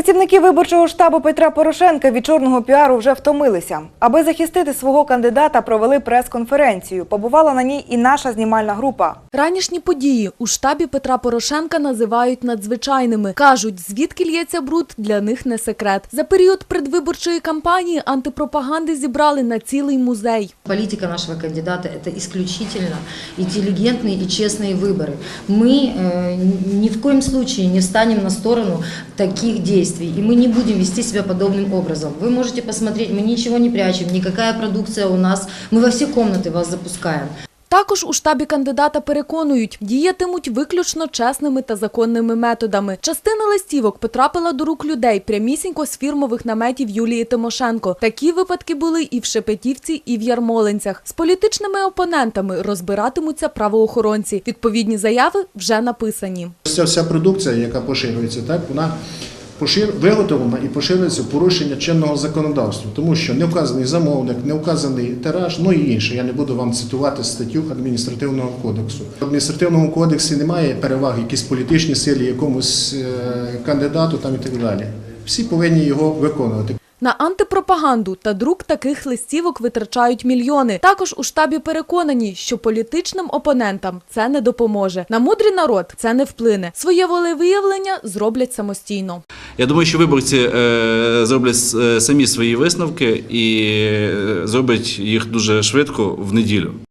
Працівники виборчого штабу Петра Порошенка від чорного піару вже втомилися. Аби захистити свого кандидата, провели прес-конференцію. Побувала на ній і наша знімальна група. Ранішні події у штабі Петра Порошенка називають надзвичайними. Кажуть, звідки лється бруд, для них не секрет. За період предвиборчої кампанії антипропаганди зібрали на цілий музей. Политика нашего кандидата – это исключительно интеллигентные и честные выборы. Мы э, ни в коем случае не встанем на сторону таких действий, и мы не будем вести себя подобным образом. Вы можете посмотреть, мы ничего не прячем, никакая продукция у нас, мы во все комнаты вас запускаем. Також у штабі кандидата переконують, діятимуть виключно чесними та законними методами. Частина листівок потрапила до рук людей прямісінько з фірмових наметів Юлії Тимошенко. Такі випадки були і в Шепетівці, і в Ярмолинцях. З політичними опонентами розбиратимуться правоохоронці. Відповідні заяви вже написані. Ця вся продукція, яка поширюється, так вона пошир... виготовлена і поширюється порушення чинного законодавства, тому що не вказаний замовник, не вказаний тираж, ну і інше. Я не буду вам цитувати статтю адміністративного кодексу. В адміністративному кодексі немає переваги якісь політичні силі, якомусь е, кандидату там і так далі. Всі повинні його виконувати. На антипропаганду та друк таких листівок витрачають мільйони. Також у штабі переконані, що політичним опонентам це не допоможе. На мудрий народ це не вплине. Своє волевиявлення зроблять самостійно. Я думаю, що виборці е, зроблять е, самі свої висновки і е, зроблять їх дуже швидко в неділю.